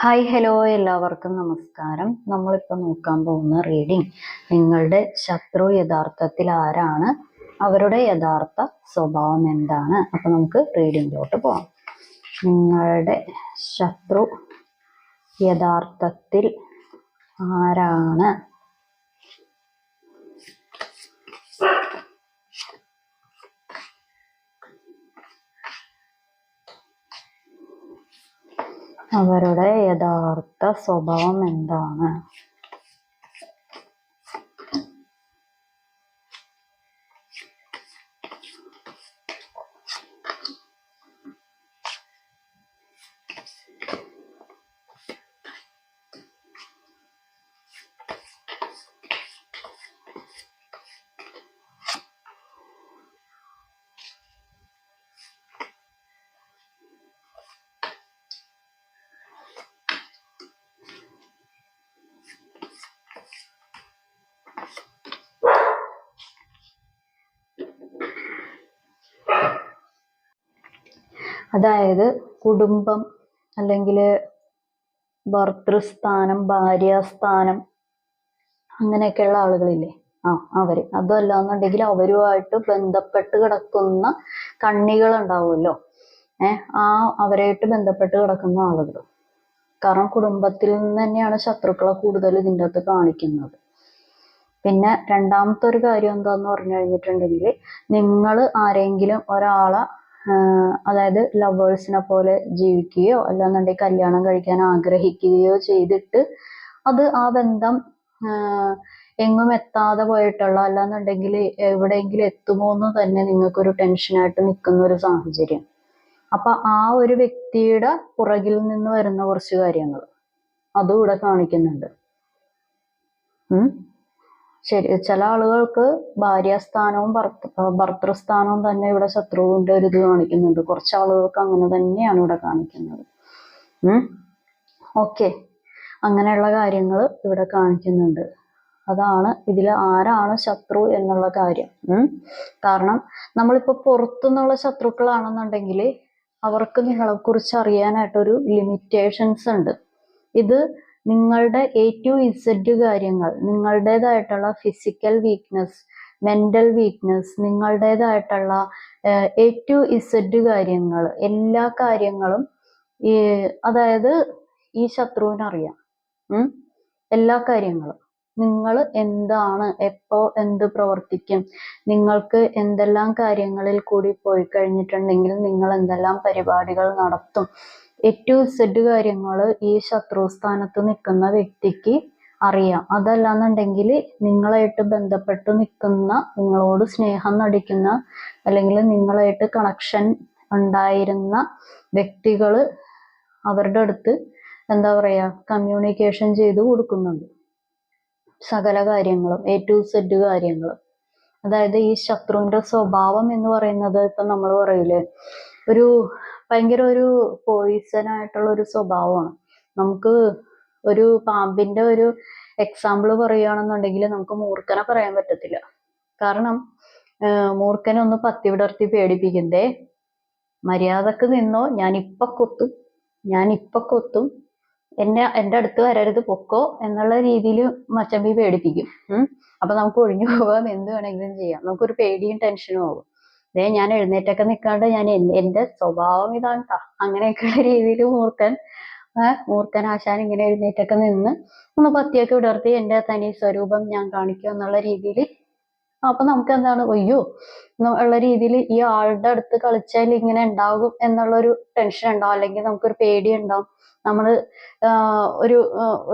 Hi hello എല്ലാവർക്കും നമസ്കാരം. നമ്മളിപ്പോൾ നോക്കാൻ പോകുന്ന റീഡിംഗ് നിങ്ങളുടെ ശത്രു യഥാർത്ഥത്തിൽ ആരാണ്? അവരുടെ യഥാർത്ഥ സ്വഭാവം എന്താണ്? അപ്പം നമുക്ക് റീഡിങ്ങിലോട്ട് പോകാം നിങ്ങളുടെ ശത്രു യഥാർത്ഥത്തിൽ ആരാണ്? അവരുടെ യഥാർത്ഥ സ്വഭാവം എന്താണ്? അതായത് കുടുംബം അല്ലെങ്കിൽ ഭർത്തൃസ്ഥാനം ഭാര്യാസ്ഥാനം അങ്ങനെയൊക്കെയുള്ള ആളുകളില്ലേ? ആ അവർ. അതല്ല എന്നുണ്ടെങ്കിൽ അവരുമായിട്ട് ബന്ധപ്പെട്ട് കിടക്കുന്ന കണ്ണികൾ ഉണ്ടാവുമല്ലോ ഏഹ് ആ അവരായിട്ട് ബന്ധപ്പെട്ട് കിടക്കുന്ന ആളുകൾ. കാരണം കുടുംബത്തിൽ നിന്ന് തന്നെയാണ് ശത്രുക്കളെ കൂടുതൽ ഇതിന്റെ അകത്ത് കാണിക്കുന്നത്. പിന്നെ രണ്ടാമത്തെ ഒരു കാര്യം എന്താന്ന് പറഞ്ഞു കഴിഞ്ഞിട്ടുണ്ടെങ്കിൽ നിങ്ങൾ ആരെങ്കിലും ഒരാളെ അതായത് ലവേഴ്സിനെ പോലെ ജീവിക്കുകയോ അല്ലാന്നുണ്ടെങ്കിൽ കല്യാണം കഴിക്കാൻ ആഗ്രഹിക്കുകയോ ചെയ്തിട്ട് അത് ആ ബന്ധം എങ്ങും എത്താതെ പോയിട്ടുള്ള അല്ലാന്നുണ്ടെങ്കിൽ എവിടെയെങ്കിലും എത്തുമോ എന്ന് തന്നെ നിങ്ങൾക്കൊരു ടെൻഷനായിട്ട് നിൽക്കുന്ന ഒരു സാഹചര്യം. അപ്പൊ ആ ഒരു വ്യക്തിയുടെ പുറകിൽ നിന്ന് വരുന്ന കുറച്ച് കാര്യങ്ങൾ. അതും ഇവിടെ കാണിക്കുന്നുണ്ട്. ഉം? ശരി ചില ആളുകൾക്ക് ഭാര്യാസ്ഥാനവും ഭർത്ത ഭർത്തൃസ്ഥാനവും തന്നെ ഇവിടെ ശത്രുവിന്റെ ഒരു ഇത് കാണിക്കുന്നുണ്ട്. കുറച്ച് ആളുകൾക്ക് അങ്ങനെ തന്നെയാണ് ഇവിടെ കാണിക്കുന്നത്. ഓക്കെ. അങ്ങനെയുള്ള കാര്യങ്ങൾ ഇവിടെ കാണിക്കുന്നുണ്ട്. അതാണ് ഇതിൽ ആരാണ് ശത്രു എന്നുള്ള കാര്യം. കാരണം നമ്മളിപ്പോ പുറത്തുനിന്നുള്ള ശത്രുക്കളാണെന്നുണ്ടെങ്കിൽ അവർക്ക് നിങ്ങളെക്കുറിച്ച് അറിയാനായിട്ടൊരു ലിമിറ്റേഷൻസ് ഉണ്ട്. ഇത് നിങ്ങളുടെ എ ടു ഇസഡ് കാര്യങ്ങൾ നിങ്ങളുടേതായിട്ടുള്ള ഫിസിക്കൽ വീക്ക്നെസ് മെന്റൽ വീക്ക്നെസ് നിങ്ങളുടേതായിട്ടുള്ള എ ടു ഇസഡ് കാര്യങ്ങൾ എല്ലാ കാര്യങ്ങളും ഈ അതായത് ഈ ശത്രുവിനറിയാം എല്ലാ കാര്യങ്ങളും. നിങ്ങൾ എന്താണ് എപ്പോ എന്ത് പ്രവർത്തിക്കും നിങ്ങൾക്ക് എന്തെല്ലാം കാര്യങ്ങളിൽ കൂടി പോയി കഴിഞ്ഞിട്ടുണ്ടെങ്കിൽ നിങ്ങൾ എന്തെല്ലാം പരിപാടികൾ നടത്തും ഏറ്റവും സെഡ് കാര്യങ്ങൾ ഈ ശത്രു സ്ഥാനത്ത് നിൽക്കുന്ന വ്യക്തിക്ക് അറിയാം. അതല്ലാന്നുണ്ടെങ്കിൽ നിങ്ങളായിട്ട് ബന്ധപ്പെട്ട് നിൽക്കുന്ന നിങ്ങളോട് സ്നേഹം നടിക്കുന്ന അല്ലെങ്കിൽ നിങ്ങളായിട്ട് കണക്ഷൻ ഉണ്ടായിരുന്ന വ്യക്തികൾ അവരുടെ അടുത്ത് എന്താ പറയുക കമ്മ്യൂണിക്കേഷൻ ചെയ്ത് കൊടുക്കുന്നുണ്ട്. സകല കാര്യങ്ങളും എ ടു സെഡ് കാര്യങ്ങളും. അതായത് ഈ ശത്രുവിന്റെ സ്വഭാവം എന്ന് പറയുന്നത് ഇപ്പൊ നമ്മൾ പറയില്ലേ ഒരു ഭയങ്കര ഒരു പോയിസൺ ആയിട്ടുള്ള ഒരു സ്വഭാവമാണ്. നമുക്ക് ഒരു പാമ്പിന്റെ ഒരു എക്സാമ്പിൾ പറയുകയാണെന്നുണ്ടെങ്കിൽ നമുക്ക് മൂർഖനെ പറയാൻ പറ്റത്തില്ല. കാരണം മൂർഖനെ ഒന്ന് പത്തി വിടർത്തി പേടിപ്പിക്കുന്നേ മര്യാദയ്ക്ക് നിന്നോ ഞാൻ ഇപ്പൊ കൊത്തും ഞാൻ ഇപ്പൊ കൊത്തും എന്നെ എന്റെ അടുത്ത് വരരുത് പൊക്കോ എന്നുള്ള രീതിയിൽ മച്ചമ്പി പേടിപ്പിക്കും. അപ്പൊ നമുക്ക് ഒഴിഞ്ഞു പോകാം എന്ത് വേണമെങ്കിലും ചെയ്യാം. നമുക്കൊരു പേടിയും ടെൻഷനും ആവും. ദേ ഞാൻ എഴുന്നേറ്റൊക്കെ നിൽക്കാണ്ട് ഞാൻ എൻ- എന്റെ സ്വഭാവം ഇതാണ് ട്ടാ അങ്ങനെയൊക്കെയുള്ള രീതിയിൽ മൂർക്കൻ മൂർഖൻ ആശാൻ ഇങ്ങനെ എഴുന്നേറ്റൊക്കെ നിന്ന് ഒന്ന് പത്തിയൊക്കെ വിടർത്തി എന്റെ തനി സ്വരൂപം ഞാൻ കാണിക്കും എന്നുള്ള രീതിയിൽ അപ്പൊ നമുക്ക് എന്താണ്? ന്ന് ഉള്ള രീതിയിൽ ഈ ആളുടെ അടുത്ത് കളിച്ചാൽ ഇങ്ങനെ ഉണ്ടാകും എന്നുള്ളൊരു ടെൻഷൻ ഉണ്ടാവും അല്ലെങ്കിൽ നമുക്കൊരു പേടി ഉണ്ടാവും നമ്മൾ ആഹ് ഒരു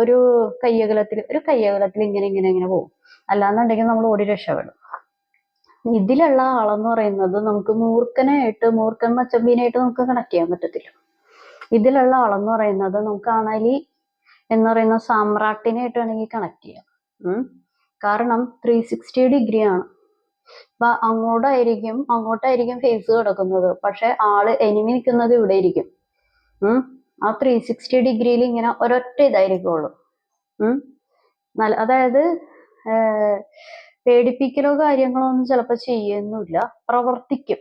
ഒരു കയ്യകലത്തിൽ ഒരു കയ്യകലത്തിൽ ഇങ്ങനെ ഇങ്ങനെ ഇങ്ങനെ പോകും. അല്ലാന്നുണ്ടെങ്കിൽ നമ്മൾ ഓടി രക്ഷപ്പെടും. ഇതിലുള്ള ആളെന്ന് പറയുന്നത് നമുക്ക് മൂർഖനായിട്ട് മൂർഖൻ മച്ചമ്പീനായിട്ട് നമുക്ക് കണക്ട് ചെയ്യാൻ പറ്റത്തില്ല. ഇതിലുള്ള ആളെന്ന് പറയുന്നത് നമുക്ക് അണലി എന്ന് പറയുന്ന സാമ്രാട്ടിനായിട്ട് വേണമെങ്കിൽ കണക്ട് ചെയ്യാം. കാരണം ത്രീ സിക്സ്റ്റി ഡിഗ്രി ആണ് അപ്പൊ അങ്ങോട്ടായിരിക്കും അങ്ങോട്ടായിരിക്കും ഫേസ് കിടക്കുന്നത്. പക്ഷെ ആൾ എനിമി നിൽക്കുന്നത് ഇവിടെ ഇരിക്കും. ആ ത്രീ സിക്സ്റ്റി ഡിഗ്രിയിൽ ഇങ്ങനെ ഒരൊറ്റ ഇതായിരിക്കുള്ളൂ. ഉം. നല്ല അതായത് പേടിപ്പിക്കലോ കാര്യങ്ങളോ ഒന്നും ചിലപ്പോൾ ചെയ്യുന്നില്ല. പ്രവർത്തിക്കും.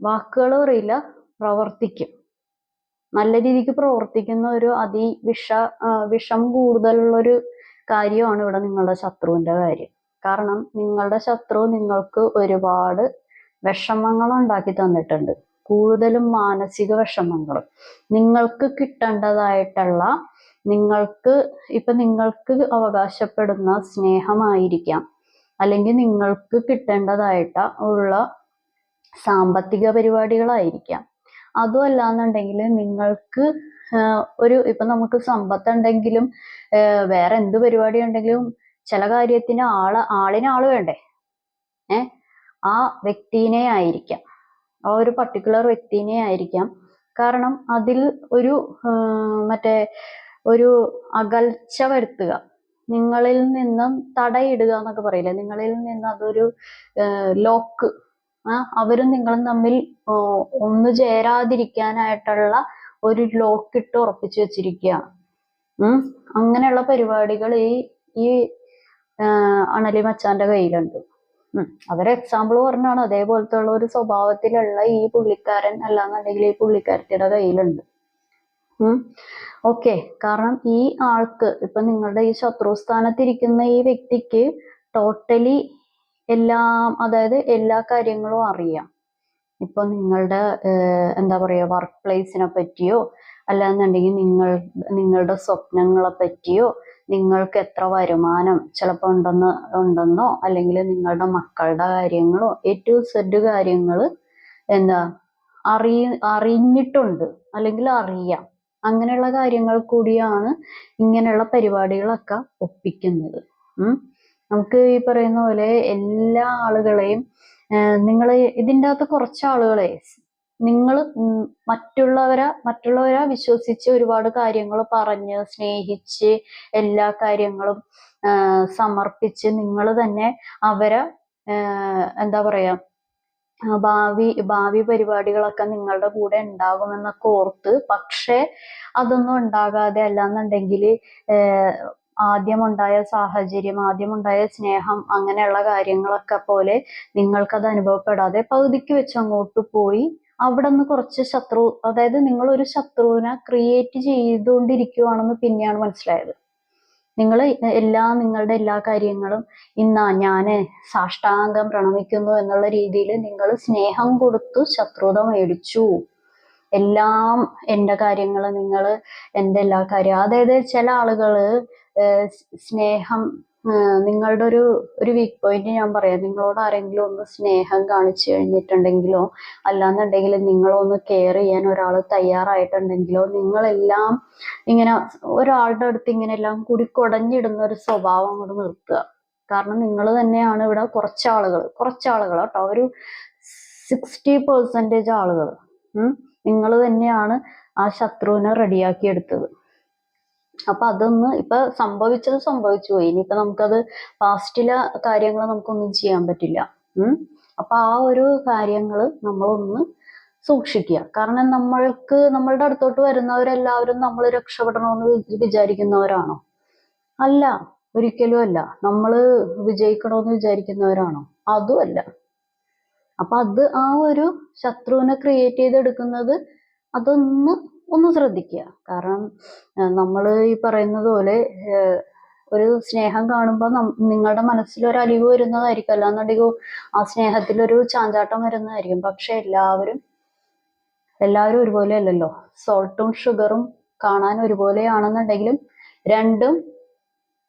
വാക്കുകളും അറിയില്ല പ്രവർത്തിക്കും. നല്ല രീതിക്ക് പ്രവർത്തിക്കുന്ന ഒരു അതി വിഷ വിഷം കൂടുതലുള്ളൊരു കാര്യമാണ് ഇവിടെ നിങ്ങളുടെ ശത്രുവിന്റെ കാര്യം. കാരണം നിങ്ങളുടെ ശത്രു നിങ്ങൾക്ക് ഒരുപാട് വിഷമങ്ങൾ ഉണ്ടാക്കി തന്നിട്ടുണ്ട്. കൂടുതലും മാനസിക വിഷമങ്ങൾ നിങ്ങൾക്ക് കിട്ടേണ്ടതായിട്ടുള്ള നിങ്ങൾക്ക് ഇപ്പൊ നിങ്ങൾക്ക് അവകാശപ്പെടുന്ന സ്നേഹമായിരിക്കാം. അല്ലെങ്കിൽ നിങ്ങൾക്ക് കിട്ടേണ്ടതായിട്ട് ഉള്ള സാമ്പത്തിക പരിപാടികളായിരിക്കാം. അതും അല്ലാന്നുണ്ടെങ്കിൽ നിങ്ങൾക്ക് ഒരു ഇപ്പൊ നമുക്ക് സമ്പത്തുണ്ടെങ്കിലും വേറെ എന്ത് പരിപാടി ഉണ്ടെങ്കിലും ചില കാര്യത്തിന് ആൾ ആളിന് ആൾ വേണ്ടേ? ഏ ആ വ്യക്തിനെ ആയിരിക്കാം. ആ ഒരു പർട്ടിക്കുലർ വ്യക്തിനെ ആയിരിക്കാം. കാരണം അതിൽ ഒരു മറ്റേ ഒരു അകൽച്ച വരുത്തുക. നിങ്ങളിൽ നിന്നും തടയിടുക എന്നൊക്കെ പറയില്ലേ? നിങ്ങളിൽ നിന്ന് അതൊരു ലോക്ക്. ആ അവരും നിങ്ങളും തമ്മിൽ ഒന്നു ചേരാതിരിക്കാനായിട്ടുള്ള ഒരു ലോക്ക് ഇട്ട് ഉറപ്പിച്ചു വെച്ചിരിക്കുകയാണ് ഉം? അങ്ങനെയുള്ള പരിപാടികൾ ഈ ഈ അണലി മച്ചാന്റെ കയ്യിലുണ്ട്. ഉം. അതൊരു എക്സാമ്പിൾ പറഞ്ഞാണ്. അതേപോലത്തെ ഉള്ള ഒരു സ്വഭാവത്തിലുള്ള ഈ പുള്ളിക്കാരൻ അല്ലാന്നുണ്ടെങ്കിൽ ഈ പുള്ളിക്കാരത്തിയുടെ കയ്യിലുണ്ട്. ഓക്കെ കാരണം ഈ ആൾക്ക് ഇപ്പൊ നിങ്ങളുടെ ഈ ശത്രു സ്ഥാനത്തിരിക്കുന്ന ഈ വ്യക്തിക്ക് ടോട്ടലി എല്ലാം അതായത് എല്ലാ കാര്യങ്ങളും അറിയാം. ഇപ്പൊ നിങ്ങളുടെ എന്താ പറയാ വർക്ക് പ്ലേസിനെ പറ്റിയോ അല്ലാന്നുണ്ടെങ്കിൽ നിങ്ങൾ നിങ്ങളുടെ സ്വപ്നങ്ങളെ പറ്റിയോ നിങ്ങൾക്ക് എത്ര വരുമാനം ചിലപ്പോ ഉണ്ടെന്ന് ഉണ്ടെന്നോ അല്ലെങ്കിൽ നിങ്ങളുടെ മക്കളുടെ കാര്യങ്ങളോ ടു സെഡ് കാര്യങ്ങൾ എന്താ അറിയ അറിഞ്ഞിട്ടുണ്ട് അല്ലെങ്കിൽ അറിയാം. അങ്ങനെയുള്ള കാര്യങ്ങൾ കൂടിയാണ് ഇങ്ങനെയുള്ള പരിപാടികളൊക്കെ ഒപ്പിക്കുന്നത്. നമുക്ക് ഈ പറയുന്ന പോലെ എല്ലാ ആളുകളെയും നിങ്ങൾ ഇതിന്റെ അകത്ത് കുറച്ച് ആളുകളെ നിങ്ങൾ മറ്റുള്ളവരെ മറ്റുള്ളവരെ വിശ്വസിച്ച് ഒരുപാട് കാര്യങ്ങൾ പറഞ്ഞ് സ്നേഹിച്ച് എല്ലാ കാര്യങ്ങളും സമർപ്പിച്ച് നിങ്ങൾ തന്നെ അവരെ എന്താ പറയാ ഭാവി ഭാവി പരിപാടികളൊക്കെ നിങ്ങളുടെ കൂടെ ഉണ്ടാകുമെന്നൊക്കെ ഓർത്ത് പക്ഷേ അതൊന്നും ഉണ്ടാകാതെ അല്ലാന്നുണ്ടെങ്കിൽ ആദ്യമുണ്ടായ സാഹചര്യം ആദ്യമുണ്ടായ സ്നേഹം അങ്ങനെയുള്ള കാര്യങ്ങളൊക്കെ പോലെ നിങ്ങൾക്കത് അനുഭവപ്പെടാതെ പകുതിക്ക് വെച്ച് അങ്ങോട്ട് പോയി അവിടെ നിന്ന് കുറച്ച് ശത്രു അതായത് നിങ്ങൾ ഒരു ശത്രുവിനെ ക്രിയേറ്റ് ചെയ്തുകൊണ്ടിരിക്കുവാണെന്ന് പിന്നെയാണ് മനസ്സിലായത്. നിങ്ങൾ എല്ലാ നിങ്ങളുടെ എല്ലാ കാര്യങ്ങളും ഇന്നാ ഞാൻ സാഷ്ടാംഗം പ്രണമിക്കുന്നു എന്നുള്ള രീതിയിൽ നിങ്ങൾ സ്നേഹം കൊടുത്തു ശത്രുത മേടിച്ചു. എല്ലാം എന്റെ കാര്യങ്ങൾ നിങ്ങൾ എന്റെ എല്ലാ കാര്യം. അതായത് ചില ആളുകൾ സ്നേഹം നിങ്ങളുടെ ഒരു ഒരു വീക്ക് പോയിന്റ് ഞാൻ പറയാം. നിങ്ങളോട് ആരെങ്കിലും ഒന്ന് സ്നേഹം കാണിച്ചു കഴിഞ്ഞിട്ടുണ്ടെങ്കിലോ അല്ലാന്നുണ്ടെങ്കിൽ നിങ്ങളൊന്ന് കെയർ ചെയ്യാൻ ഒരാൾ തയ്യാറായിട്ടുണ്ടെങ്കിലോ നിങ്ങളെല്ലാം ഇങ്ങനെ ഒരാളുടെ അടുത്ത് ഇങ്ങനെ എല്ലാം കൂടി കുടഞ്ഞിടുന്ന ഒരു സ്വഭാവം അങ്ങോട്ട് നിർത്തുക. കാരണം നിങ്ങൾ തന്നെയാണ് ഇവിടെ കുറച്ച് ആളുകൾ കുറച്ച് കേട്ടോ. ഒരു സിക്സ്റ്റി പെർസെന്റേജ് ആളുകൾ നിങ്ങൾ തന്നെയാണ് ആ ശത്രുവിനെ റെഡിയാക്കി എടുത്തത്. അപ്പൊ അതൊന്ന് ഇപ്പൊ സംഭവിച്ചത് സംഭവിച്ചു പോയി. ഇനിയിപ്പൊ നമുക്കത് പാസ്റ്റിലെ കാര്യങ്ങൾ നമുക്കൊന്നും ചെയ്യാൻ പറ്റില്ല. ഉം? അപ്പൊ ആ ഒരു കാര്യങ്ങൾ നമ്മളൊന്ന് സൂക്ഷിക്കുക. കാരണം നമ്മൾക്ക് നമ്മളുടെ അടുത്തോട്ട് വരുന്നവരെല്ലാവരും നമ്മൾ രക്ഷപ്പെടണമെന്ന് വിചാരിക്കുന്നവരാണോ? അല്ല. ഒരിക്കലും അല്ല. നമ്മൾ വിജയിക്കണമെന്ന് വിചാരിക്കുന്നവരാണോ? അതും അല്ല. അപ്പൊ അത് ആ ഒരു ശത്രുവിനെ ക്രിയേറ്റ് ചെയ്തെടുക്കുന്നത് അതൊന്ന് ഒന്ന് ശ്രദ്ധിക്കുക. കാരണം നമ്മൾ ഈ പറയുന്നത് പോലെ ഒരു സ്നേഹം കാണുമ്പോൾ നിങ്ങളുടെ മനസ്സിൽ ഒരു അലിവ് വരുന്നതായിരിക്കും. അല്ലാന്നുണ്ടെങ്കിൽ ആ സ്നേഹത്തിൽ ഒരു ചാഞ്ചാട്ടം വരുന്നതായിരിക്കും. പക്ഷെ എല്ലാവരും എല്ലാവരും ഒരുപോലെ അല്ലല്ലോ. സോൾട്ടും ഷുഗറും കാണാൻ ഒരുപോലെയാണെന്നുണ്ടെങ്കിലും രണ്ടും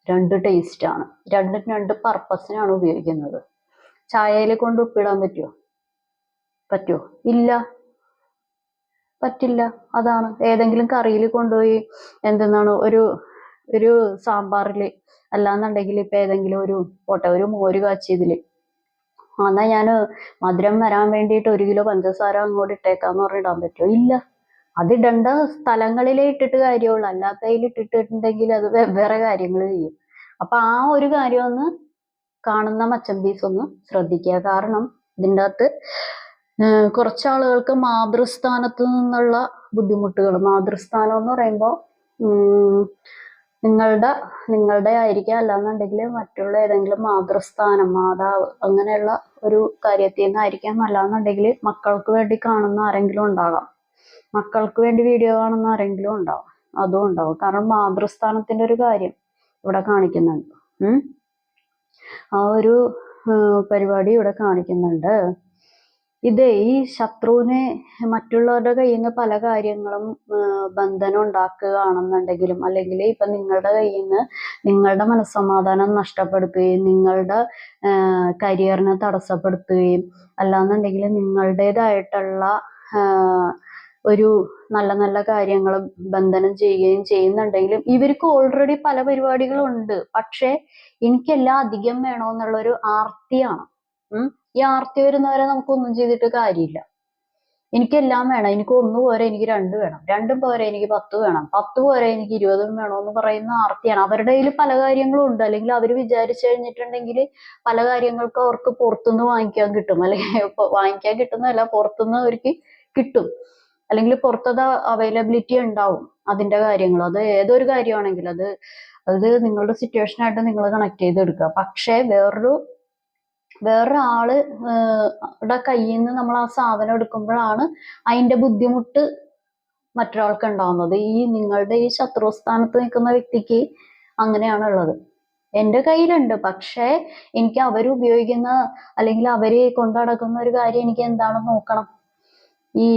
രണ്ട് ടേസ്റ്റ് ആണ്. രണ്ടും രണ്ട് പർപ്പസിനാണ് ഉപയോഗിക്കുന്നത്. ചായയിൽ കൊണ്ട് ഉപ്പിടാൻ പറ്റുമോ പറ്റുമോ ഇല്ല. പറ്റില്ല. അതാണ്. ഏതെങ്കിലും കറിയിൽ കൊണ്ടുപോയി എന്തെന്നാണ് ഒരു ഒരു സാമ്പാറിൽ അല്ലാന്നുണ്ടെങ്കിൽ ഇപ്പൊ ഏതെങ്കിലും ഒരു പൊട്ട ഒരു മോര് കാച്ചിയതിൽ ആ, എന്നാ ഞാൻ മധുരം വരാൻ വേണ്ടിയിട്ട് ഒരു കിലോ പഞ്ചസാര അങ്ങോട്ട് ഇട്ടേക്കാന്ന് പറഞ്ഞിടാൻ പറ്റുമോ? ഇല്ല. അതിടേണ്ട സ്ഥലങ്ങളിലേ ഇട്ടിട്ട് കാര്യമുള്ളൂ. അല്ലാത്തതിൽ ഇട്ടിട്ടുണ്ടെങ്കിൽ അത് വെവ്വേറെ കാര്യങ്ങൾ ചെയ്യും. അപ്പൊ ആ ഒരു കാര്യം ഒന്ന് കാണുന്ന മച്ചമ്പീസ് ഒന്ന് ശ്രദ്ധിക്കുക. കാരണം ഇതിന്റെ അകത്ത് ഏഹ് കുറച്ച് മാതൃസ്ഥാനത്ത് നിന്നുള്ള ബുദ്ധിമുട്ടുകൾ. മാതൃസ്ഥാനം എന്ന് പറയുമ്പോൾ നിങ്ങളുടെ നിങ്ങളുടെ ആയിരിക്കാം. അല്ലാന്നുണ്ടെങ്കിൽ മറ്റുള്ള ഏതെങ്കിലും മാതൃസ്ഥാനം മാതാവ് അങ്ങനെയുള്ള ഒരു കാര്യത്തിൽ നിന്നായിരിക്കാം. അല്ലാന്നുണ്ടെങ്കിൽ മക്കൾക്ക് വേണ്ടി കാണുന്ന ആരെങ്കിലും ഉണ്ടാകാം. മക്കൾക്ക് വേണ്ടി വീഡിയോ കാണുന്ന ആരെങ്കിലും ഉണ്ടാവും അതും ഉണ്ടാവും കാരണം മാതൃസ്ഥാനത്തിന്റെ ഒരു കാര്യം ഇവിടെ കാണിക്കുന്നുണ്ട്. ആ ഒരു പരിപാടി ഇവിടെ കാണിക്കുന്നുണ്ട്. ഇതേ ഈ ശത്രുവിനെ മറ്റുള്ളവരുടെ കയ്യിൽ നിന്ന് പല കാര്യങ്ങളും ബന്ധനം ഉണ്ടാക്കുകയാണെന്നുണ്ടെങ്കിലും അല്ലെങ്കിൽ ഇപ്പൊ നിങ്ങളുടെ കയ്യിൽ നിന്ന് നിങ്ങളുടെ മനസ്സമാധാനം നഷ്ടപ്പെടുത്തുകയും നിങ്ങളുടെ കരിയറിനെ തടസ്സപ്പെടുത്തുകയും അല്ലാന്നുണ്ടെങ്കിൽ നിങ്ങളുടേതായിട്ടുള്ള ഒരു നല്ല നല്ല കാര്യങ്ങൾ ബന്ധനം ചെയ്യുകയും ചെയ്യുന്നുണ്ടെങ്കിലും ഇവർക്ക് ഓൾറെഡി പല പരിപാടികളുണ്ട്. പക്ഷെ എനിക്കെല്ലാം അധികം വേണമെന്നുള്ളൊരു ആർത്തിയാണ്. ഈ ആർത്തി വരുന്നവരെ നമുക്കൊന്നും ചെയ്തിട്ട് കാര്യമില്ല. എനിക്കെല്ലാം വേണം. എനിക്ക് ഒന്ന് പോരെ എനിക്ക് രണ്ട് വേണം. രണ്ടും പോരെ എനിക്ക് പത്ത് വേണം. പത്ത് പോരെ എനിക്ക് ഇരുപതും വേണം എന്ന് പറയുന്ന ആർത്തിയാണ്. അവരുടെ കയ്യിൽ പല കാര്യങ്ങളും ഉണ്ട്. അല്ലെങ്കിൽ അവർ വിചാരിച്ചു കഴിഞ്ഞിട്ടുണ്ടെങ്കിൽ പല കാര്യങ്ങൾക്ക് അവർക്ക് പുറത്തുനിന്ന് വാങ്ങിക്കാൻ കിട്ടും. അല്ലെങ്കിൽ വാങ്ങിക്കാൻ കിട്ടുന്നതല്ല പുറത്തുനിന്ന് അവർക്ക് കിട്ടും. അല്ലെങ്കിൽ പുറത്തത് അവൈലബിലിറ്റി ഉണ്ടാവും അതിന്റെ കാര്യങ്ങൾ. അത് ഏതൊരു കാര്യമാണെങ്കിലും അത് അത് നിങ്ങളുടെ സിറ്റുവേഷനായിട്ട് നിങ്ങൾ കണക്ട് ചെയ്തെടുക്കുക. പക്ഷേ വേറൊരു വേറൊരാൾ കയ്യിൽ നിന്ന് നമ്മൾ ആ സാധനം എടുക്കുമ്പോഴാണ് അതിന്റെ ബുദ്ധിമുട്ട് മറ്റൊരാൾക്ക് ഉണ്ടാവുന്നത്. ഈ നിങ്ങളുടെ ഈ ശത്രുസ്ഥാനത്ത് നിൽക്കുന്ന വ്യക്തിക്ക് അങ്ങനെയാണ് ഉള്ളത് എന്റെ കയ്യിലുണ്ട്. പക്ഷേ എനിക്ക് അവർ ഉപയോഗിക്കുന്ന അല്ലെങ്കിൽ അവർ കൊണ്ടു നടക്കുന്ന ഒരു കാര്യം എനിക്ക് എന്താണെന്ന് നോക്കണം. ഈ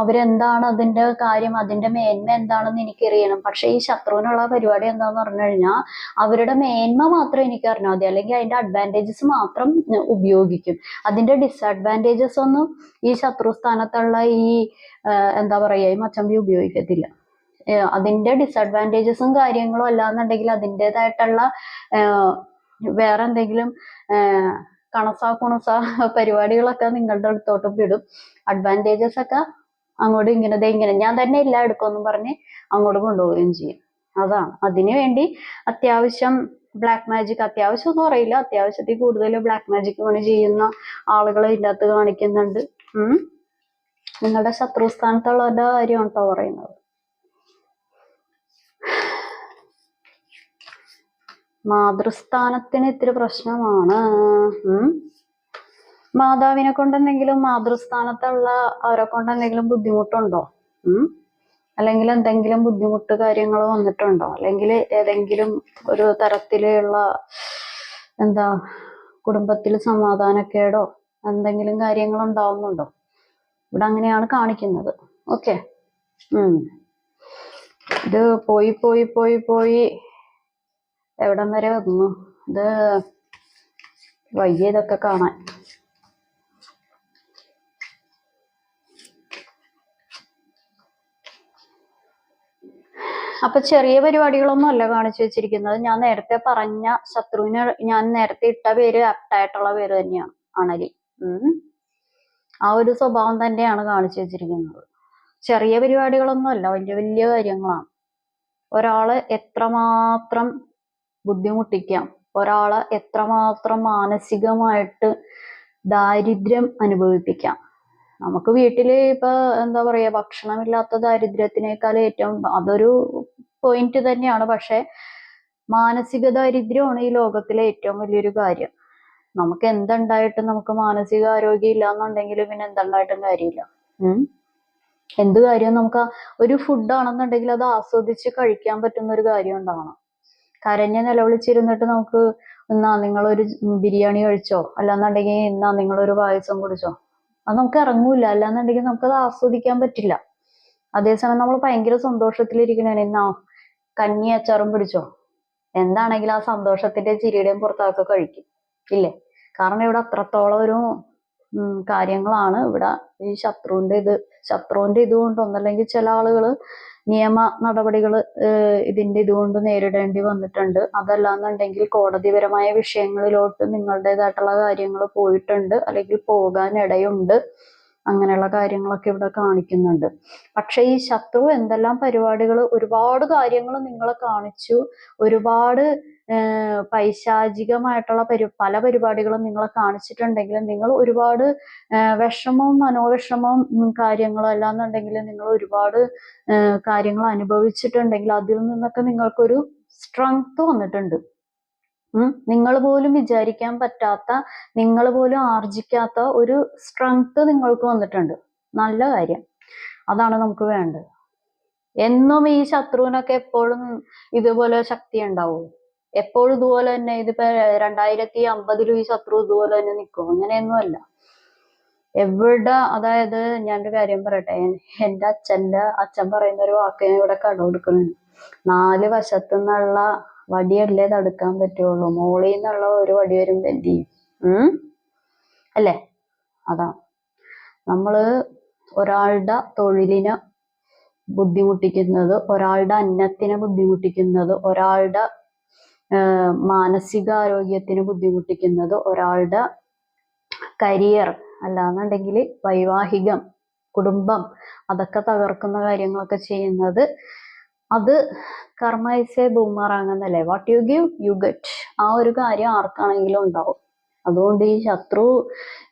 അവരെന്താണ് അതിന്റെ കാര്യം അതിന്റെ മേന്മ എന്താണെന്ന് എനിക്കറിയണം. പക്ഷെ ഈ ശത്രുവിനുള്ള പരിപാടി എന്താന്ന് പറഞ്ഞു കഴിഞ്ഞാൽ അവരുടെ മേന്മ മാത്രം എനിക്ക് അറിഞ്ഞാൽ മതി. അല്ലെങ്കിൽ അതിന്റെ അഡ്വാന്റേജസ് മാത്രം ഉപയോഗിക്കും. അതിന്റെ ഡിസ്അഡ്വാന്റേജസ് ഒന്നും ഈ ശത്രു സ്ഥാനത്തുള്ള ഈ എന്താ പറയാ ഈ മച്ചമ്പി ഉപയോഗിക്കത്തില്ല. അതിന്റെ ഡിസഡ്വാന്റേജസും കാര്യങ്ങളും അല്ലാന്നുണ്ടെങ്കിൽ അതിന്റെതായിട്ടുള്ള വേറെ എന്തെങ്കിലും കണസ കുണസ പരിപാടികളൊക്കെ നിങ്ങളുടെ അടുത്തോട്ട് വിടും. അഡ്വാന്റേജസ് ഒക്കെ അങ്ങോട്ട് ഇങ്ങനെ ഇങ്ങനെ. ഞാൻ തന്നെ ഇല്ല എടുക്കുമെന്നും പറഞ്ഞ് അങ്ങോട്ട് കൊണ്ടുപോവുകയും ചെയ്യും. അതാണ്. അതിനു വേണ്ടി അത്യാവശ്യം ബ്ലാക്ക് മാജിക് അത്യാവശ്യം ഒന്നും അറിയില്ല. അത്യാവശ്യത്തിൽ കൂടുതൽ ബ്ലാക്ക് മാജിക് പണി ചെയ്യുന്ന ആളുകളെ ഇതിന്റെ അകത്ത് കാണിക്കുന്നുണ്ട്. നിങ്ങളുടെ ശത്രുസ്ഥാനത്തുള്ളവരുടെ കാര്യമാണ് കേട്ടോ പറയുന്നത്? മാതൃസ്ഥാനത്തിന് ഇത്തിരി പ്രശ്നമാണ്. മാതാവിനെ കൊണ്ടെന്തെങ്കിലും മാതൃസ്ഥാനത്തുള്ള അവരെ കൊണ്ട് എന്തെങ്കിലും ബുദ്ധിമുട്ടുണ്ടോ? ഉം. അല്ലെങ്കിൽ എന്തെങ്കിലും ബുദ്ധിമുട്ട് കാര്യങ്ങൾ വന്നിട്ടുണ്ടോ? അല്ലെങ്കിൽ ഏതെങ്കിലും ഒരു തരത്തിലുള്ള എന്താ കുടുംബത്തിൽ സമാധാനക്കേടോ എന്തെങ്കിലും കാര്യങ്ങൾ ഉണ്ടാവുന്നുണ്ടോ? ഇവിടെ അങ്ങനെയാണ് കാണിക്കുന്നത്. ഓക്കെ. ഇത് പോയി പോയി പോയി പോയി എവിടം വരെ വന്നു ഇത് വയ്യ ഇതൊക്കെ കാണാൻ? അപ്പൊ ചെറിയ പരിപാടികളൊന്നും അല്ല കാണിച്ചു വെച്ചിരിക്കുന്നത്. ഞാൻ നേരത്തെ പറഞ്ഞ ശത്രുവിന് ഞാൻ നേരത്തെ ഇട്ട പേര് ആപ്റ്റായിട്ടുള്ള പേര് തന്നെയാണ് അണലി. ആ ഒരു സ്വഭാവം തന്നെയാണ് കാണിച്ചു വെച്ചിരിക്കുന്നത്. ചെറിയ പരിപാടികളൊന്നും അല്ല വലിയ വലിയ കാര്യങ്ങളാണ്. ഒരാൾ എത്രമാത്രം ബുദ്ധിമുട്ടിക്കാം. ഒരാളെ എത്രമാത്രം മാനസികമായിട്ട് ദാരിദ്ര്യം അനുഭവിപ്പിക്കാം. നമുക്ക് വീട്ടിൽ ഇപ്പൊ എന്താ പറയാ ഭക്ഷണമില്ലാത്ത ദാരിദ്ര്യത്തിനേക്കാൾ ഏറ്റവും അതൊരു പോയിന്റ് തന്നെയാണ്. പക്ഷെ മാനസിക ദാരിദ്ര്യമാണ് ഈ ലോകത്തിലെ ഏറ്റവും വലിയൊരു കാര്യം. നമുക്ക് എന്തുണ്ടായിട്ടും നമുക്ക് മാനസിക ആരോഗ്യം ഇല്ലാന്നുണ്ടെങ്കിൽ പിന്നെ എന്തുണ്ടായിട്ടും കാര്യമില്ല. എന്ത് കാര്യവും നമുക്ക് ഒരു ഫുഡ് ആണെന്നുണ്ടെങ്കിൽ അത് ആസ്വദിച്ച് കഴിക്കാൻ പറ്റുന്ന ഒരു കാര്യം ഉണ്ടാവണം. കരഞ്ഞ് നിലവിളിച്ചിരുന്നിട്ട് നമുക്ക് എന്നാ നിങ്ങളൊരു ബിരിയാണി കഴിച്ചോ? അല്ലാന്നുണ്ടെങ്കിൽ എന്നാ നിങ്ങളൊരു പായസം കുടിച്ചോ? അത് നമുക്ക് ഇറങ്ങൂല. അല്ലാന്നുണ്ടെങ്കിൽ നമുക്കത് ആസ്വദിക്കാൻ പറ്റില്ല. അതേസമയം നമ്മൾ ഭയങ്കര സന്തോഷത്തിലിരിക്കണേ എന്നാ കഞ്ഞി അച്ചാറും പിടിച്ചോ എന്താണെങ്കിലും ആ സന്തോഷത്തിന്റെ ചിരിയുടെയും പുറത്താക്കെ കഴിക്കും. ഇല്ലേ? കാരണം ഇവിടെ അത്രത്തോളം ഒരു കാര്യങ്ങളാണ് ഇവിടെ ഈ ശത്രുവിന്റെ ഇത് ശത്രുവിന്റെ ഇതുകൊണ്ട് ഒന്നല്ലെങ്കിൽ ചില ആളുകൾ നിയമ നടപടികൾ ഇതിന്റെ ഇതുകൊണ്ട് നേരിടേണ്ടി വന്നിട്ടുണ്ട്. അതല്ലാന്നുണ്ടെങ്കിൽ കോടതിപരമായ വിഷയങ്ങളിലോട്ട് നിങ്ങളുടേതായിട്ടുള്ള കാര്യങ്ങൾ പോയിട്ടുണ്ട് അല്ലെങ്കിൽ പോകാൻ ഇടയുണ്ട് അങ്ങനെയുള്ള കാര്യങ്ങളൊക്കെ ഇവിടെ കാണിക്കുന്നുണ്ട്. പക്ഷെ ഈ ശത്രു എന്തെല്ലാം പരിപാടികൾ ഒരുപാട് കാര്യങ്ങൾ നിങ്ങളെ കാണിച്ചു. ഒരുപാട് പൈശാചികമായിട്ടുള്ള പരി പല പരിപാടികളും നിങ്ങളെ കാണിച്ചിട്ടുണ്ടെങ്കിൽ നിങ്ങൾ ഒരുപാട് വിഷമവും മനോവിഷമവും കാര്യങ്ങളും അല്ലാന്നുണ്ടെങ്കിൽ നിങ്ങൾ ഒരുപാട് കാര്യങ്ങൾ അനുഭവിച്ചിട്ടുണ്ടെങ്കിൽ അതിൽ നിന്നൊക്കെ നിങ്ങൾക്കൊരു സ്ട്രെങ്ത് വന്നിട്ടുണ്ട്. നിങ്ങൾ പോലും വിചാരിക്കാൻ പറ്റാത്ത നിങ്ങൾ പോലും ആർജിക്കാത്ത ഒരു സ്ട്രെങ്ത് നിങ്ങൾക്ക് വന്നിട്ടുണ്ട്. നല്ല കാര്യം. അതാണ് നമുക്ക് വേണ്ടത്. എന്നും ഈ ശത്രുവിനൊക്കെ എപ്പോഴും ഇതുപോലെ ശക്തി ഉണ്ടാവും എപ്പോഴും ഇതുപോലെ തന്നെ ഇതിപ്പോ രണ്ടായിരത്തി അമ്പതിലും ഈ ശത്രു ഇതുപോലെ തന്നെ നിൽക്കും അങ്ങനെയൊന്നുമല്ല. എവിടെ അതായത് ഞാനൊരു കാര്യം പറയട്ടെ. എന്റെ അച്ഛന്റെ അച്ഛൻ പറയുന്ന ഒരു വാക്ക് ഞാൻ ഇവിടെ കടമെടുക്കുന്നുണ്ട് നാല് വശത്തു നിന്നുള്ള വടിയല്ലേ തടുക്കാൻ പറ്റുള്ളൂ. മോളിൽ നിന്നുള്ള ഒരു വടി ചെയ്യും? ഉം? അല്ലേ? അതാ. നമ്മൾ ഒരാളുടെ തൊഴിലിനെ ബുദ്ധിമുട്ടിക്കുന്നത് ഒരാളുടെ അന്നത്തിനെ ബുദ്ധിമുട്ടിക്കുന്നത് ഒരാളുടെ മാനസികാരോഗ്യത്തിന് ബുദ്ധിമുട്ടിക്കുന്നത് ഒരാളുടെ കരിയർ അല്ലാന്നുണ്ടെങ്കിൽ വൈവാഹികം കുടുംബം അതൊക്കെ തകർക്കുന്ന കാര്യങ്ങളൊക്കെ ചെയ്യുന്നത് അത് karma is a what you give you get ആ ഒരു കാര്യം ആർക്കാണെങ്കിലും ഉണ്ടാവും. അതുകൊണ്ട് ഈ ശത്രു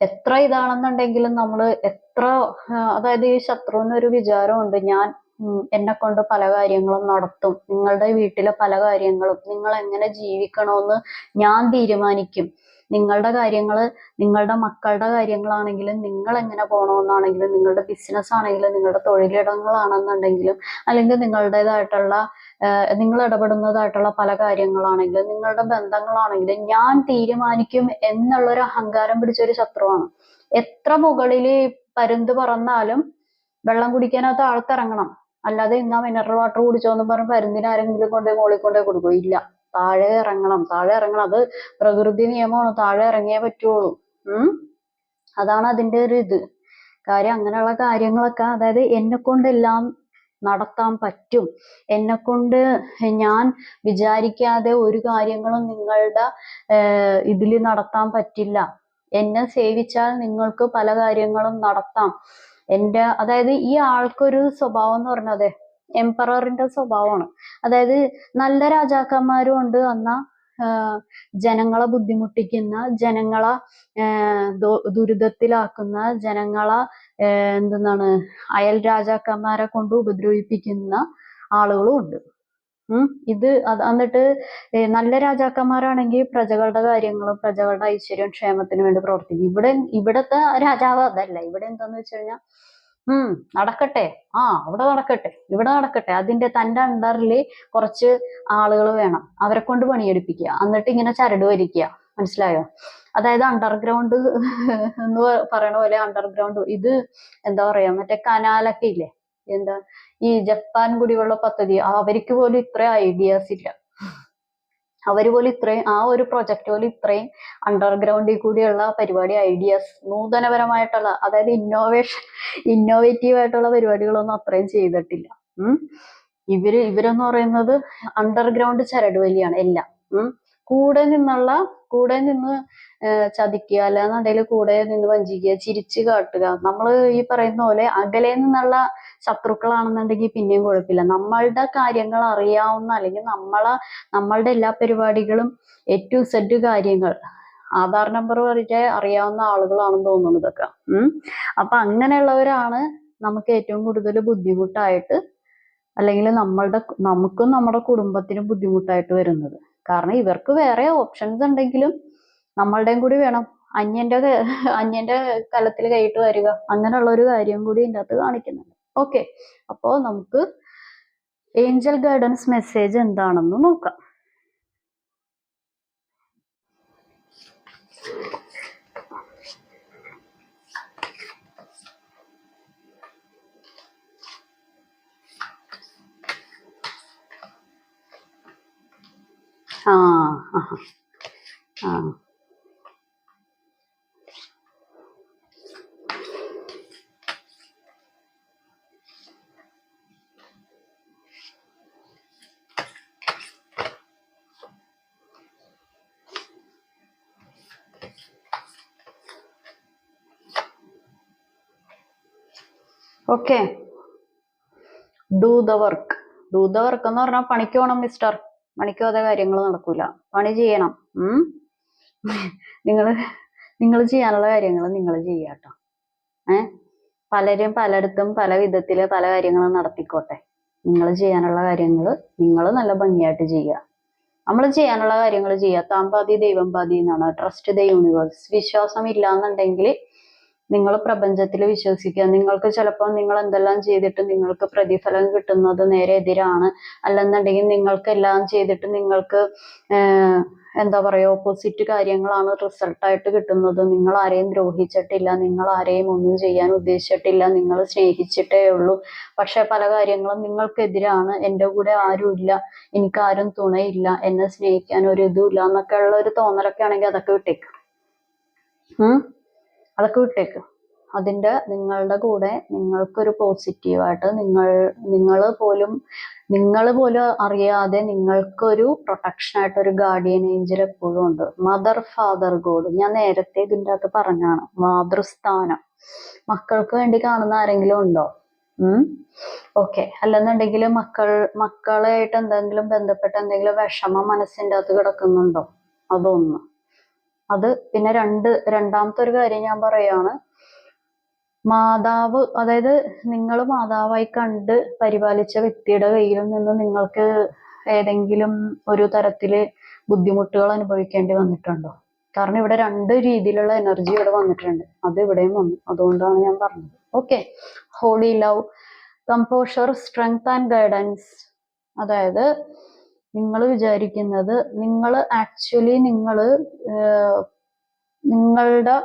എത്ര ഇതാണെന്നുണ്ടെങ്കിലും നമ്മൾ എത്ര അതായത് ഈ ശത്രുവിന് ഒരു വിചാരമുണ്ട്. ഞാൻ എന്നെ കൊണ്ട് പല കാര്യങ്ങളും നടത്തും. നിങ്ങളുടെ വീട്ടിലെ പല കാര്യങ്ങളും നിങ്ങൾ എങ്ങനെ ജീവിക്കണമെന്ന് ഞാൻ തീരുമാനിക്കും. നിങ്ങളുടെ കാര്യങ്ങൾ നിങ്ങളുടെ മക്കളുടെ കാര്യങ്ങളാണെങ്കിലും നിങ്ങൾ എങ്ങനെ പോകണമെന്നാണെങ്കിലും നിങ്ങളുടെ ബിസിനസ് ആണെങ്കിലും നിങ്ങളുടെ തൊഴിലിടങ്ങളാണെന്നുണ്ടെങ്കിലും അല്ലെങ്കിൽ നിങ്ങളുടേതായിട്ടുള്ള നിങ്ങൾ ഇടപെടുന്നതായിട്ടുള്ള പല കാര്യങ്ങളാണെങ്കിലും നിങ്ങളുടെ ബന്ധങ്ങളാണെങ്കിലും ഞാൻ തീരുമാനിക്കും എന്നുള്ളൊരു അഹങ്കാരം പിടിച്ചൊരു ശത്രുവാണ്. എത്ര മുകളിൽ പരുന്ത് പറന്നാലും വെള്ളം കുടിക്കാനകത്ത് ആൾക്കിറങ്ങണം. അല്ലാതെ ഇന്നാ മിനറൽ വാട്ടർ കുടിച്ചോന്ന് പറഞ്ഞ് പരുന്തിന് ആരെങ്കിലും കൊണ്ടേ മോളി കൊണ്ടേ കൊടുക്കും ഇല്ല. താഴെ ഇറങ്ങണം. താഴെ ഇറങ്ങണം. അത് പ്രകൃതി നിയമമാണ്. താഴെ ഇറങ്ങിയേ പറ്റുള്ളൂ. ഉം? അതാണ് അതിന്റെ ഒരു ഇത്. കാര്യം അങ്ങനെയുള്ള കാര്യങ്ങളൊക്കെ അതായത് എന്നെ കൊണ്ടെല്ലാം നടത്താൻ പറ്റും. എന്നെ കൊണ്ട് ഞാൻ വിചാരിക്കാതെ ഒരു കാര്യങ്ങളും നിങ്ങളുടെ ഇതിൽ നടത്താൻ പറ്റില്ല. എന്നെ സേവിച്ചാൽ നിങ്ങൾക്ക് പല കാര്യങ്ങളും നടത്താം. എന്റെ അതായത് ഈ ആൾക്കൊരു സ്വഭാവം എന്ന് പറഞ്ഞത് എംപററിന്റെ സ്വഭാവമാണ്. അതായത് നല്ല രാജാക്കന്മാരും ഉണ്ട് എന്നാ ജനങ്ങളെ ബുദ്ധിമുട്ടിക്കുന്ന ജനങ്ങളെ ദുരിതത്തിലാക്കുന്ന ജനങ്ങളെ എന്തെന്നാണ് അയൽ രാജാക്കന്മാരെ കൊണ്ട് ഉപദ്രവിപ്പിക്കുന്ന ആളുകളും ഉണ്ട്. ഇത് എന്നിട്ട് നല്ല രാജാക്കന്മാരാണെങ്കിൽ പ്രജകളുടെ കാര്യങ്ങളും പ്രജകളുടെ ഐശ്വര്യവും ക്ഷേമത്തിനു വേണ്ടി പ്രവർത്തിക്കും. ഇവിടെ ഇവിടത്തെ രാജാവ് അതല്ല. ഇവിടെ എന്താന്ന് വെച്ച് കഴിഞ്ഞാൽ ഉം നടക്കട്ടെ. ആ അവിടെ നടക്കട്ടെ. ഇവിടെ നടക്കട്ടെ. അതിന്റെ തന്റെ അണ്ടറിൽ കുറച്ച് ആളുകൾ വേണം. അവരെ കൊണ്ട് പണിയെടുപ്പിക്കുക. എന്നിട്ട് ഇങ്ങനെ ചരട് വരിക്കുക. മനസ്സിലായോ? അതായത് അണ്ടർഗ്രൗണ്ട് എന്ന് പറയണ പോലെ അണ്ടർഗ്രൗണ്ട് ഇത് എന്താ പറയാ മറ്റേ കനാലൊക്കെ ഇല്ലേ? എന്താ? ഈ ജപ്പാൻ കുടിവെള്ള പദ്ധതി അവർക്ക് പോലും ഇത്ര ഐഡിയാസ് ഇല്ല. അവർ പോലും ഇത്രയും ആ ഒരു പ്രൊജക്ട് പോലും ഇത്രയും അണ്ടർഗ്രൗണ്ടിൽ കൂടിയുള്ള പരിപാടി ഐഡിയാസ് നൂതനപരമായിട്ടുള്ള അതായത് ഇന്നോവേഷൻ ഇന്നോവേറ്റീവ് ആയിട്ടുള്ള പരിപാടികളൊന്നും അത്രയും ചെയ്തിട്ടില്ല. ഇവർ ഇവരെന്ന് പറയുന്നത് അണ്ടർഗ്രൗണ്ട് ചരടുവലിയാണ് എല്ലാം. കൂടെ നിന്നുള്ള കൂടെ നിന്ന് ചതിക്കുക അല്ലാന്നുണ്ടെങ്കിൽ കൂടെ നിന്ന് വഞ്ചിക്കുക ചിരിച്ചു കാട്ടുക. നമ്മൾ ഈ പറയുന്ന പോലെ അകലെ നിന്നുള്ള ശത്രുക്കളാണെന്നുണ്ടെങ്കിൽ പിന്നെയും കുഴപ്പമില്ല. നമ്മളുടെ കാര്യങ്ങൾ അറിയാവുന്ന അല്ലെങ്കിൽ നമ്മളെ നമ്മളുടെ എല്ലാ പരിപാടികളും എ ടു സെഡ് കാര്യങ്ങൾ ആധാർ നമ്പർ വരെ അറിയാവുന്ന ആളുകളാണെന്ന് തോന്നുന്നു ഇതൊക്കെ. ഉം? അപ്പൊ അങ്ങനെയുള്ളവരാണ് നമുക്ക് ഏറ്റവും കൂടുതൽ ബുദ്ധിമുട്ടായിട്ട് അല്ലെങ്കിൽ നമ്മളുടെ നമുക്കും നമ്മുടെ കുടുംബത്തിനും ബുദ്ധിമുട്ടായിട്ട് വരുന്നത്. കാരണം ഇവർക്ക് വേറെ ഓപ്ഷൻസ് ഉണ്ടെങ്കിലും നമ്മളുടെയും കൂടി വേണം. അന്യന്റെ അന്യന്റെ കലത്തിൽ കൈയിട്ട് വരിക. അങ്ങനെയുള്ള ഒരു കാര്യം കൂടി ഇതിന്റെ അകത്ത് കാണിക്കുന്നുണ്ട്. ഓക്കെ അപ്പോൾ നമുക്ക് ഏഞ്ചൽ ഗൈഡൻസ് മെസ്സേജ് എന്താണെന്ന് നോക്കാം. ആ ആഹാ ആ. Okay do the work do the work എന്ന് പറഞ്ഞാൽ പണിക്ക് പോകണം മിസ്റ്റർ പണിക്ക് പോകാതെ കാര്യങ്ങൾ നടക്കൂല. പണി ചെയ്യണം. ഉം? നിങ്ങൾ നിങ്ങൾ ചെയ്യാനുള്ള കാര്യങ്ങൾ നിങ്ങൾ ചെയ്യാട്ടോ ഏ? പലരും പലയിടത്തും പല വിധത്തിൽ പല കാര്യങ്ങളും നടത്തിക്കോട്ടെ. നിങ്ങൾ ചെയ്യാനുള്ള കാര്യങ്ങൾ നിങ്ങൾ നല്ല ഭംഗിയായിട്ട് ചെയ്യുക നമ്മൾ ചെയ്യാനുള്ള കാര്യങ്ങൾ ചെയ്യുക താൻ പാതി ദൈവം പാതി എന്നാണ്. ട്രസ്റ്റ് ദ യൂണിവേഴ്സ് വിശ്വാസം ഇല്ലാന്നുണ്ടെങ്കിൽ നിങ്ങൾ പ്രപഞ്ചത്തിൽ വിശ്വസിക്കുക. നിങ്ങൾക്ക് ചിലപ്പോൾ നിങ്ങൾ എന്തെല്ലാം ചെയ്തിട്ട് നിങ്ങൾക്ക് പ്രതിഫലം കിട്ടുന്നത് നേരെ എതിരാണ്. അല്ലെന്നുണ്ടെങ്കിൽ നിങ്ങൾക്ക് എല്ലാം ചെയ്തിട്ട് നിങ്ങൾക്ക് എന്താ പറയുക ഓപ്പോസിറ്റ് കാര്യങ്ങളാണ് റിസൾട്ടായിട്ട് കിട്ടുന്നത്. നിങ്ങൾ ആരെയും ദ്രോഹിച്ചിട്ടില്ല. നിങ്ങൾ ആരെയും ഒന്നും ചെയ്യാൻ ഉദ്ദേശിച്ചിട്ടില്ല. നിങ്ങൾ സ്നേഹിച്ചിട്ടേ ഉള്ളൂ. പക്ഷെ പല കാര്യങ്ങളും നിങ്ങൾക്കെതിരാണ്. എന്റെ കൂടെ ആരും ഇല്ല. എനിക്ക് ആരും തുണയില്ല. എന്നെ സ്നേഹിക്കാൻ ഒരു ഇതുമില്ല എന്നൊക്കെ ഉള്ള ഒരു തോന്നലൊക്കെ ആണെങ്കിൽ അതൊക്കെ വിട്ടേക്കും. ഉം? അതൊക്കെ വിട്ടേക്ക്. അതിന്റെ നിങ്ങളുടെ കൂടെ നിങ്ങൾക്കൊരു പോസിറ്റീവായിട്ട് നിങ്ങൾ നിങ്ങൾ പോലും നിങ്ങൾ പോലും അറിയാതെ നിങ്ങൾക്കൊരു പ്രൊട്ടക്ഷൻ ആയിട്ട് ഒരു ഗാർഡിയൻ ഏഞ്ചൽ എപ്പോഴും ഉണ്ട്. മദർ ഫാദർ ഗോഡ് ഞാൻ നേരത്തെ ഇതിന്റെ അകത്ത് പറഞ്ഞാണ് മാതൃസ്ഥാനം. മക്കൾക്ക് വേണ്ടി കാണുന്ന ആരെങ്കിലും ഉണ്ടോ? ഓക്കെ അല്ലെന്നുണ്ടെങ്കിൽ മക്കൾ മക്കളായിട്ട് എന്തെങ്കിലും ബന്ധപ്പെട്ട എന്തെങ്കിലും വിഷമം മനസ്സിന്റെ അകത്ത് കിടക്കുന്നുണ്ടോ? അതൊന്ന്. അത് പിന്നെ രണ്ട് രണ്ടാമത്തെ ഒരു കാര്യം ഞാൻ പറയാണ്. മാതാവ് അതായത് നിങ്ങൾ മാതാവായി കണ്ട് പരിപാലിച്ച വ്യക്തിയുടെ കയ്യിൽ നിന്ന് നിങ്ങൾക്ക് ഏതെങ്കിലും ഒരു തരത്തിൽ ബുദ്ധിമുട്ടുകൾ അനുഭവിക്കേണ്ടി വന്നിട്ടുണ്ടോ? കാരണം ഇവിടെ രണ്ട് രീതിയിലുള്ള എനർജി ഇവിടെ വന്നിട്ടുണ്ട്. അത് ഇവിടെയും വന്നു. അതുകൊണ്ടാണ് ഞാൻ പറഞ്ഞത്. Okay holy love composure strength and guidance അതായത് നിങ്ങൾ വിചാരിക്കുന്നത് നിങ്ങൾ ആക്ച്വലി നിങ്ങൾ നിങ്ങളുടെ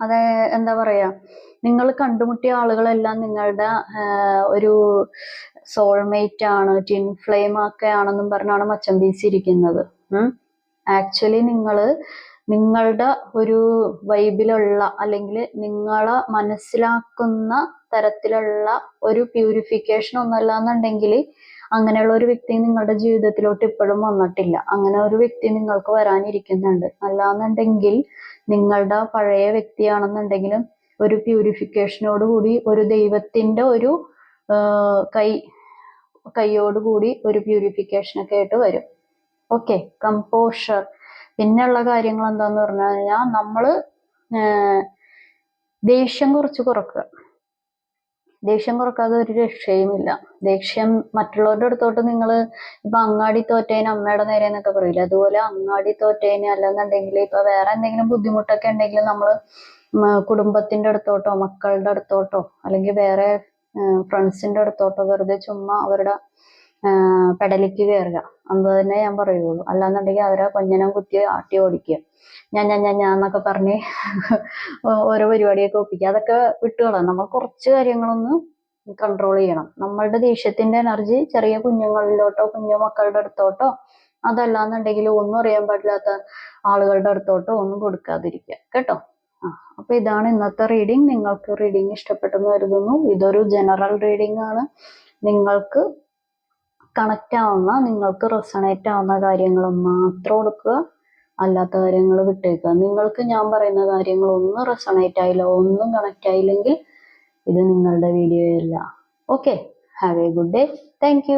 അതെ എന്താ പറയാ നിങ്ങൾ കണ്ടുമുട്ടിയ ആളുകളെല്ലാം നിങ്ങളുടെ ഒരു സോൾമേറ്റ് ആണ് ടിൻ ഫ്ലെയിം ഒക്കെ ആണെന്നും പറഞ്ഞാണ് മച്ചം വീശിയിരിക്കുന്നത്. ആക്ച്വലി നിങ്ങൾ നിങ്ങളുടെ ഒരു വൈബിലുള്ള അല്ലെങ്കിൽ നിങ്ങളെ മനസ്സിലാക്കുന്ന തരത്തിലുള്ള ഒരു പ്യൂരിഫിക്കേഷൻ ഒന്നല്ല എന്നുണ്ടെങ്കിൽ അങ്ങനെയുള്ള ഒരു വ്യക്തി നിങ്ങളുടെ ജീവിതത്തിലോട്ട് ഇപ്പോഴും വന്നിട്ടില്ല. അങ്ങനെ ഒരു വ്യക്തി നിങ്ങൾക്ക് വരാനിരിക്കുന്നുണ്ട്. അല്ലാന്നുണ്ടെങ്കിൽ നിങ്ങളുടെ പഴയ വ്യക്തിയാണെന്നുണ്ടെങ്കിലും ഒരു പ്യൂരിഫിക്കേഷനോട് കൂടി ഒരു ദൈവത്തിന്റെ ഒരു കൈ കൈയോടുകൂടി ഒരു പ്യൂരിഫിക്കേഷൻ ഒക്കെ ആയിട്ട് വരും. ഓക്കെ കമ്പോഷർ പിന്നെയുള്ള കാര്യങ്ങൾ എന്താന്ന് പറഞ്ഞു കഴിഞ്ഞാൽ നമ്മൾ ആഹ് ദേഷ്യം കുറച്ച് കുറക്കുക. ദേഷ്യം കുറക്കാതെ ഒരു രക്ഷയുമില്ല. ദേഷ്യം മറ്റുള്ളവരുടെ അടുത്തോട്ട് നിങ്ങൾ ഇപ്പൊ അങ്ങാടി തോറ്റേനെ അമ്മയുടെ നേരെ എന്നൊക്കെ പറയില്ല അതുപോലെ അങ്ങാടി തോറ്റേന് അല്ലെന്നുണ്ടെങ്കിൽ ഇപ്പൊ വേറെ എന്തെങ്കിലും ബുദ്ധിമുട്ടൊക്കെ ഉണ്ടെങ്കിൽ നമ്മൾ കുടുംബത്തിന്റെ അടുത്തോട്ടോ മക്കളുടെ അടുത്തോട്ടോ അല്ലെങ്കിൽ വേറെ ഫ്രണ്ട്സിന്റെ അടുത്തോട്ടോ വെറുതെ ചുമ്മാ അവരുടെ പെടലിക്ക് കയറുക അത് തന്നെ ഞാൻ പറയുള്ളൂ. അല്ലാന്നുണ്ടെങ്കിൽ അവരെ കൊഞ്ഞനം കുത്തി ആട്ടി ഓടിക്കുക. ഞാൻ ഞാൻ ഞാൻ ഞാൻ എന്നൊക്കെ പറഞ്ഞ് ഓരോ പരിപാടിയൊക്കെ ഒപ്പിക്കുക. അതൊക്കെ വിട്ടുകളാം. നമ്മൾ കുറച്ച് കാര്യങ്ങളൊന്ന് കൺട്രോൾ ചെയ്യണം. നമ്മളുടെ ദേഷ്യത്തിന്റെ എനർജി ചെറിയ കുഞ്ഞുങ്ങളിലോട്ടോ കുഞ്ഞു മക്കളുടെ അടുത്തോട്ടോ അതല്ലാന്നുണ്ടെങ്കിൽ ഒന്നും അറിയാൻ പാടില്ലാത്ത ആളുകളുടെ അടുത്തോട്ടോ ഒന്നും കൊടുക്കാതിരിക്കുക. കേട്ടോ? ആ അപ്പൊ ഇതാണ് ഇന്നത്തെ റീഡിംഗ് നിങ്ങൾക്ക് റീഡിംഗ് ഇഷ്ടപ്പെട്ടെന്ന് കരുതുന്നു. ഇതൊരു ജനറൽ റീഡിംഗ് ആണ്. നിങ്ങൾക്ക് കണക്റ്റ് ആവുന്ന നിങ്ങൾക്ക് റെസണേറ്റ് ആവുന്ന കാര്യങ്ങൾ മാത്രം കൊടുക്കുക അല്ലാത്ത കാര്യങ്ങൾ വിട്ടേക്കുക. നിങ്ങൾക്ക് ഞാൻ പറയുന്ന കാര്യങ്ങൾ ഒന്നും റെസണേറ്റ് ആയില്ല ഒന്നും കണക്റ്റ് ആയില്ലെങ്കിൽ ഇത് നിങ്ങളുടെ വീഡിയോ അല്ല. Okay have a good day thank